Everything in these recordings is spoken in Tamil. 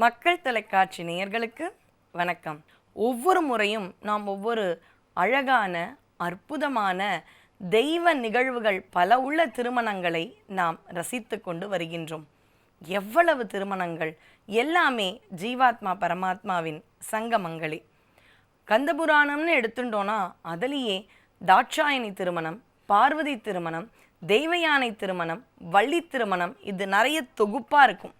மக்கள் தொலைக்காட்சி நேயர்களுக்கு வணக்கம். ஒவ்வொரு முறையும் நாம் ஒவ்வொரு அழகான அற்புதமான தெய்வ நிகழ்வுகள் பல உள்ள திருமணங்களை நாம் ரசித்து கொண்டு வருகின்றோம். எவ்வளவு திருமணங்கள்? எல்லாமே ஜீவாத்மா பரமாத்மாவின் சங்கமங்களே. கந்தபுராணம்னு எடுத்துட்டோன்னா அதிலேயே தாட்சாயணி திருமணம் பார்வதி திருமணம் தெய்வயானை திருமணம் வள்ளி திருமணம் இது நிறைய தொகுப்பாக இருக்கும்.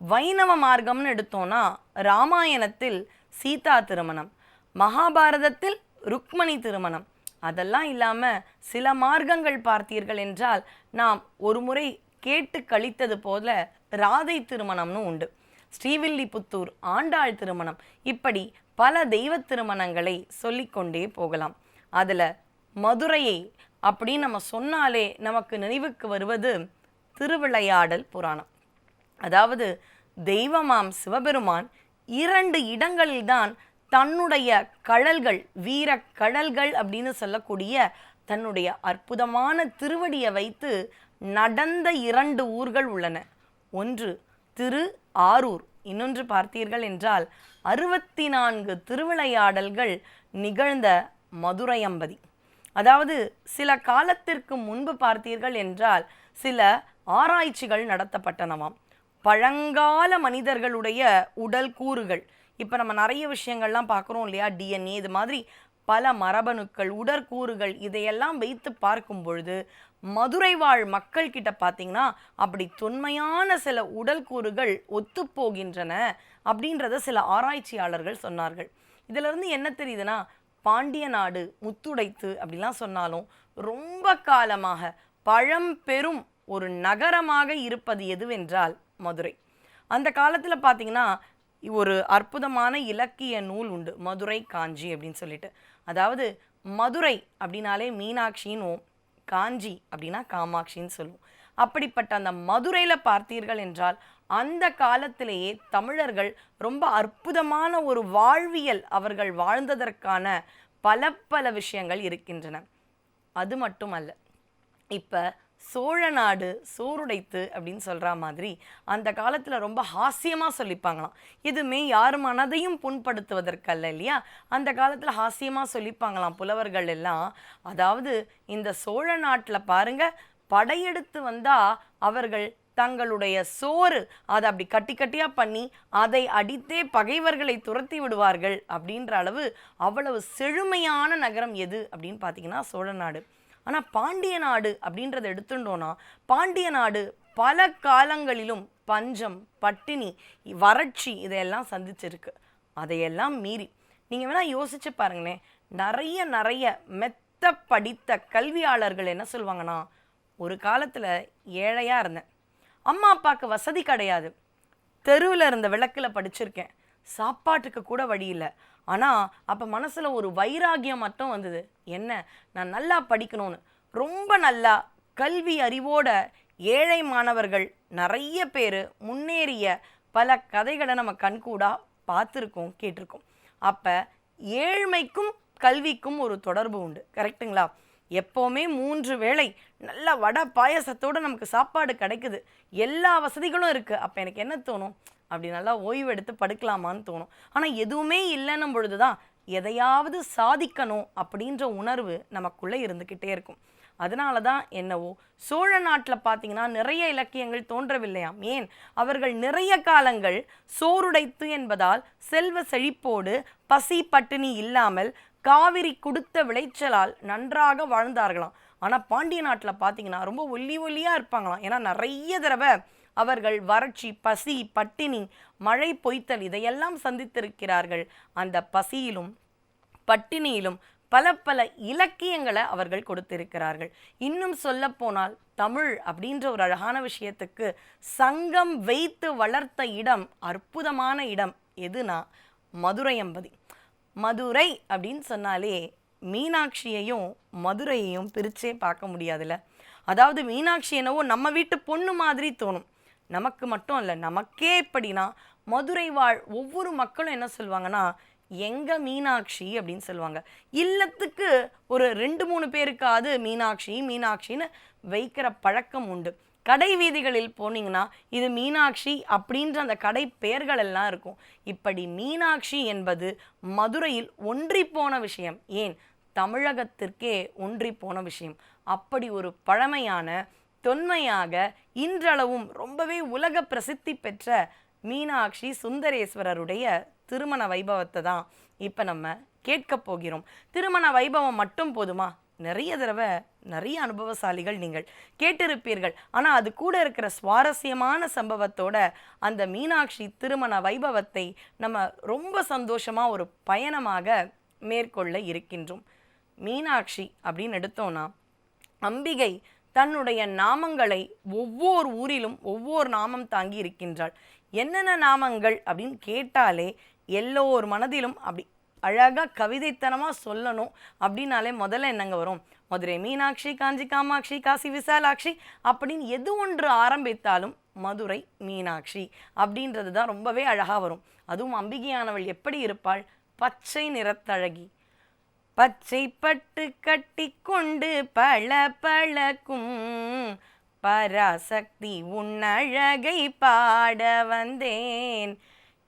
வைணவ மார்க்கம்னு எடுத்தோன்னா ராமாயணத்தில் சீதா திருமணம் மகாபாரதத்தில் ருக்மணி திருமணம். அதெல்லாம் இல்லாமல் சில மார்க்கங்கள் பார்த்தீர்கள் என்றால் நாம் ஒரு முறை கேட்டு கழித்தது போல ராதை திருமணம்னு உண்டு. ஸ்ரீவில்லிபுத்தூர் ஆண்டாள் திருமணம். இப்படி பல தெய்வ திருமணங்களை சொல்லிக்கொண்டே போகலாம். அதில் மதுரையை அப்படின்னு நம்ம சொன்னாலே நமக்கு நினைவுக்கு வருவது திருவிளையாடல் புராணம். அதாவது தெய்வமாம் சிவபெருமான் இரண்டு இடங்களில்தான் தன்னுடைய கழல்கள் வீர கடல்கள் அப்படின்னு சொல்லக்கூடிய தன்னுடைய அற்புதமான திருவடியை வைத்து நடந்த இரண்டு ஊர்கள் உள்ளன. ஒன்று திரு ஆரூர். இன்னொன்று பார்த்தீர்கள் என்றால் அறுபத்தி நான்கு திருவிளையாடல்கள் நிகழ்ந்த மதுரையம்பதி அதாவது சில காலத்திற்கு முன்பு பார்த்தீர்கள் என்றால் சில ஆராய்ச்சிகள் நடத்தப்பட்டனவாம். பழங்கால மனிதர்களுடைய உடல் கூறுகள். இப்போ நம்ம நிறைய விஷயங்கள்லாம் பார்க்குறோம் இல்லையா? டிஎன்ஏ இது மாதிரி பல மரபணுக்கள் உடற்கூறுகள் இதையெல்லாம் வைத்து பார்க்கும் பொழுது மதுரை வாழ் மக்கள் கிட்ட பார்த்தீங்கன்னா அப்படி தொன்மையான சில உடல் கூறுகள் ஒத்துப்போகின்றன அப்படின்றத சில ஆராய்ச்சியாளர்கள் சொன்னார்கள். இதிலிருந்து என்ன தெரியுதுன்னா பாண்டிய நாடு முத்துடைத்து அப்படிலாம் சொன்னாலும் ரொம்ப காலமாக பழம்பெரும் ஒரு நகரமாக இருப்பது எதுவென்றால் மதுரை. அந்த காலத்தில் பார்த்தீங்கன்னா ஒரு அற்புதமான இலக்கிய நூல் உண்டு. மதுரை காஞ்சி அப்படின்னு சொல்லிட்டு. அதாவது மதுரை அப்படின்னாலே மீனாட்சின்னு காஞ்சி அப்படின்னா காமாட்சின்னு சொல்லுவோம். அப்படிப்பட்ட அந்த மதுரையில் பார்த்தீர்கள் என்றால் அந்த காலத்திலேயே தமிழர்கள் ரொம்ப அற்புதமான ஒரு வாழ்வியல் அவர்கள் வாழ்ந்ததற்கான பல பல விஷயங்கள் இருக்கின்றன. அது மட்டுமல்ல இப்போ சோழ நாடு சோறுடைத்து அப்படின்னு சொல்கிற மாதிரி அந்த காலத்தில் ரொம்ப ஹாஸ்யமாக சொல்லிப்பாங்களாம். எதுவுமே யார் மனதையும் புண்படுத்துவதற்கல்ல இல்லையா? அந்த காலத்தில் ஹாஸ்யமாக சொல்லிப்பாங்களாம் புலவர்கள் எல்லாம். அதாவது இந்த சோழ நாட்டில் பாருங்க படையெடுத்து வந்தால் அவர்கள் தங்களுடைய சோறு அதை அப்படி கட்டி கட்டியாக பண்ணி அதை அடித்தே பகைவர்களை துரத்தி விடுவார்கள் அப்படின்ற அளவு அவ்வளவு செழுமையான நகரம் எது அப்படின்னு பார்த்தீங்கன்னா சோழ நாடு. ஆனால் பாண்டிய நாடு அப்படின்றத எடுத்துட்டோன்னா பாண்டிய நாடு பல காலங்களிலும் பஞ்சம் பட்டினி வறட்சி இதையெல்லாம் சந்திச்சிருக்கு. அதையெல்லாம் மீறி. நீங்கள் வேணால் யோசிச்சு பாருங்களேன். நிறைய நிறைய மெத்த படித்த கல்வியாளர்கள் என்ன சொல்லுவாங்கன்னா ஒரு காலத்தில் ஏழையாக இருந்தேன். அம்மா அப்பாவுக்கு வசதி கிடையாது. தெருவில் இருந்த விளக்கில் படிச்சிருக்கேன். சாப்பாட்டுக்கு கூட வழி இல்லை. ஆனால் அப்போ மனசில் ஒரு வைராகியம் மட்டும் வந்தது. என்ன? நான் நல்லா படிக்கணும்னு. ரொம்ப நல்லா கல்வி அறிவோட ஏழை மாணவர்கள் நிறைய பேர் முன்னேறிய பல கதைகளை நம்ம கண்கூடாக பார்த்துருக்கோம் கேட்டிருக்கோம். அப்போ ஏழ்மைக்கும் கல்விக்கும் ஒரு தொடர்பு உண்டு. கரெக்ட்டுங்களா எப்போவுமே மூன்று வேளை நல்ல வடை பாயசத்தோடு நமக்கு சாப்பாடு கிடைக்குது. எல்லா வசதிகளும் இருக்குது அப்போ எனக்கு என்ன தோணும்? அப்படி நல்லா ஓய்வு எடுத்து படுக்கலாமான்னு தோணும். ஆனால் எதுவுமே இல்லைன்னும் பொழுது தான் எதையாவது சாதிக்கணும் அப்படின்ற உணர்வு நமக்குள்ளே இருந்துக்கிட்டே இருக்கும். அதனால தான் என்னவோ சோழ நாட்டில் பார்த்தீங்கன்னா நிறைய இலக்கியங்கள் தோன்றவில்லையாம். ஏன்? அவர்கள் நிறைய காலங்கள் சோறுடைத்து என்பதால் செல்வ செழிப்போடு பசி பட்டினி இல்லாமல் காவிரி கொடுத்த விளைச்சலால் நன்றாக வாழ்ந்தார்களாம். ஆனால் பாண்டிய நாட்டில் பார்த்தீங்கன்னா ரொம்ப ஒல்லி ஒல்லியாக இருப்பாங்களாம். ஏன்னா நிறைய தடவை அவர்கள் வறட்சி பசி பட்டினி மழை பொய்த்தல் இதையெல்லாம் சந்தித்திருக்கிறார்கள். அந்த பசியிலும் பட்டினியிலும் பல பல இலக்கியங்களை அவர்கள் கொடுத்திருக்கிறார்கள். இன்னும் சொல்லப்போனால் தமிழ் அப்படின்ற ஒரு அழகான விஷயத்துக்கு சங்கம் வைத்து வளர்த்த இடம் அற்புதமான இடம் எதுனா மதுரையம்பதி மதுரை அப்படின்னு சொன்னாலே மீனாட்சியையும் மதுரையையும் பிரிச்சே பார்க்க முடியாதுல்ல. அதாவது மீனாட்சி என்னவோ நம்ம வீட்டு பொண்ணு மாதிரி தோணும். நமக்கு மட்டும் இல்லை நமக்கே எப்படின்னா மதுரை வாழ் ஒவ்வொரு மக்களும் என்ன சொல்லுவாங்கன்னா எங்கள் மீனாட்சி அப்படின்னு சொல்லுவாங்க. இல்லத்துக்கு ஒரு ரெண்டு மூணு பேருக்காவது மீனாட்சி மீனாட்சின்னு வைக்கிற பழக்கம் உண்டு. கடை வீதிகளில் போனீங்கன்னா இது மீனாட்சி அப்படின்ற அந்த கடை பெயர்கள் எல்லாம் இருக்கும். இப்படி மீனாட்சி என்பது மதுரையில் ஒன்றி போன விஷயம். ஏன்? தமிழகத்திற்கே ஒன்றி போன விஷயம். அப்படி ஒரு பழமையான தொன்மையாக இன்றளவும் ரொம்பவே உலக பிரசித்தி பெற்ற மீனாட்சி சுந்தரேஸ்வரருடைய திருமண வைபவத்தை தான் இப்போ நம்ம கேட்க போகிறோம். திருமண வைபவம் மட்டும் போதுமா? நிறைய தடவை நிறைய அனுபவசாலிகள் நீங்கள் கேட்டிருப்பீர்கள். ஆனால் அது கூட இருக்கிற சுவாரஸ்யமான சம்பவத்தோட அந்த மீனாட்சி திருமண வைபவத்தை நம்ம ரொம்ப சந்தோஷமாக ஒரு பயணமாக மேற்கொள்ள இருக்கின்றோம். மீனாட்சி அப்படின்னு எடுத்தோன்னா அம்பிகை தன்னுடைய நாமங்களை ஒவ்வொரு ஊரிலும் ஒவ்வொரு நாமம் தாங்கி இருக்கின்றாள். என்னென்ன நாமங்கள் அப்படின்னு கேட்டாலே எல்லோர் மனதிலும் அப்படி அழகாக கவிதைத்தனமாக சொல்லணும் அப்படின்னாலே முதல்ல என்னங்க வரும்? மதுரை மீனாட்சி காஞ்சி காமாட்சி காசி விசாலாட்சி அப்படின்னு எது ஒன்று ஆரம்பித்தாலும் மதுரை மீனாட்சி அப்படின்றது தான் ரொம்பவே அழகாக வரும். அதுவும் அம்பிகையானவள் எப்படி இருப்பாள்? பச்சை நிறத்தழகி. பச்சை பட்டு கட்டி கொண்டு பல பழக்கும் பராசக்தி உன் அழகை பாட வந்தேன்.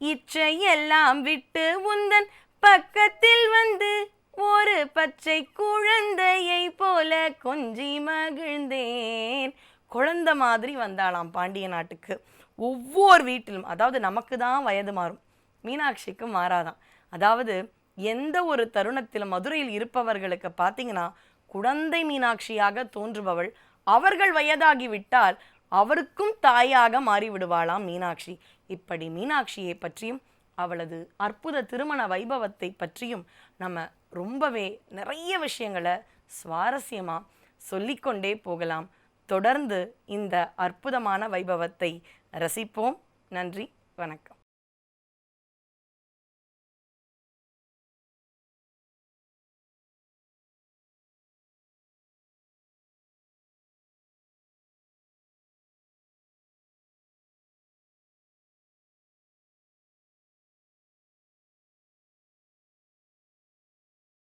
இச்சையெல்லாம் விட்டு உந்தன் பக்கத்தில் வந்து ஒரு பச்சை குழந்தையை போல கொஞ்சி மகிழ்ந்தேன். குழந்தை மாதிரி வந்தாளாம் பாண்டிய நாட்டுக்கு. ஒவ்வொரு வீட்டிலும் அதாவது நமக்கு தான் வயது மாறும். மீனாட்சிக்கு மாறாதான். அதாவது எந்த ஒரு தருணத்தில் மதுரையில் இருப்பவர்களுக்கு பார்த்தீங்கன்னா குழந்தை மீனாட்சியாக தோன்றுபவள். அவர்கள் வயதாகிவிட்டால் அவருக்கும் தாயாக மாறிவிடுவாளாம் மீனாட்சி. இப்படி மீனாட்சியை பற்றியும் அவளது அற்புத திருமண வைபவத்தை பற்றியும் நம்ம ரொம்பவே நிறைய விஷயங்களை சுவாரஸ்யமாக சொல்லிக்கொண்டே போகலாம். தொடர்ந்து இந்த அற்புதமான வைபவத்தை ரசிப்போம். நன்றி வணக்கம்.